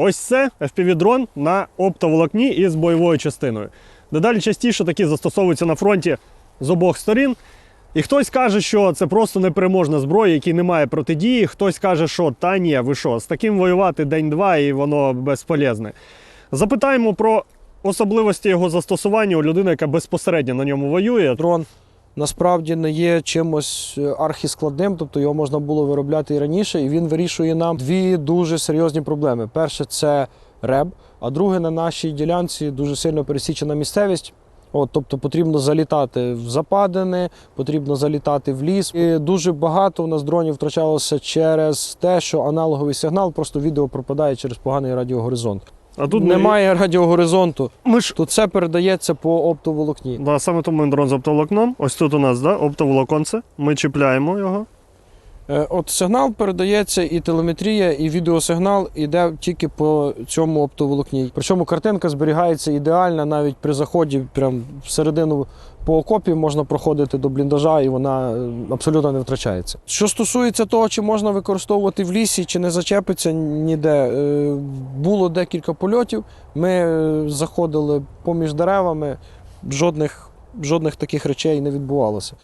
Ось це FPV-дрон на оптоволокні із бойовою частиною. Дедалі частіше такі застосовуються на фронті з обох сторін. І хтось каже, що це просто непереможна зброя, якій немає протидії. Хтось каже, що та ні, ви що, з таким воювати день-два і воно безполезне. Запитаємо про особливості його застосування у людини, яка безпосередньо на ньому воює. Дрон насправді не є чимось е, архіскладним, тобто його можна було виробляти і раніше, і він вирішує нам дві дуже серйозні проблеми. Перше це реб, а друге на нашій ділянці дуже сильно пересічена місцевість. От, тобто потрібно залітати в западини, потрібно залітати в ліс. І дуже багато у нас дронів втрачалося через те, що аналоговий сигнал, просто відео пропадає через поганий радіогоризонт. А тут немає радіогоризонту. Ми ж Тут все передається по оптоволокні. Да, саме тому і дрон з оптоволокном. Ось тут у нас да, оптоволоконце. Ми чіпляємо його. Е, От сигнал передається і телеметрія, і відеосигнал іде тільки по цьому оптоволокні. Причому картинка зберігається ідеальна навіть при заході, прям всередину по окопі можна проходити до бліндажа, і вона е, абсолютно не втрачається. Що стосується того, чи можна використовувати в лісі, чи не зачепиться ніде. е, Було декілька польотів. Ми заходили поміж деревами, жодних, жодних таких речей не відбувалося.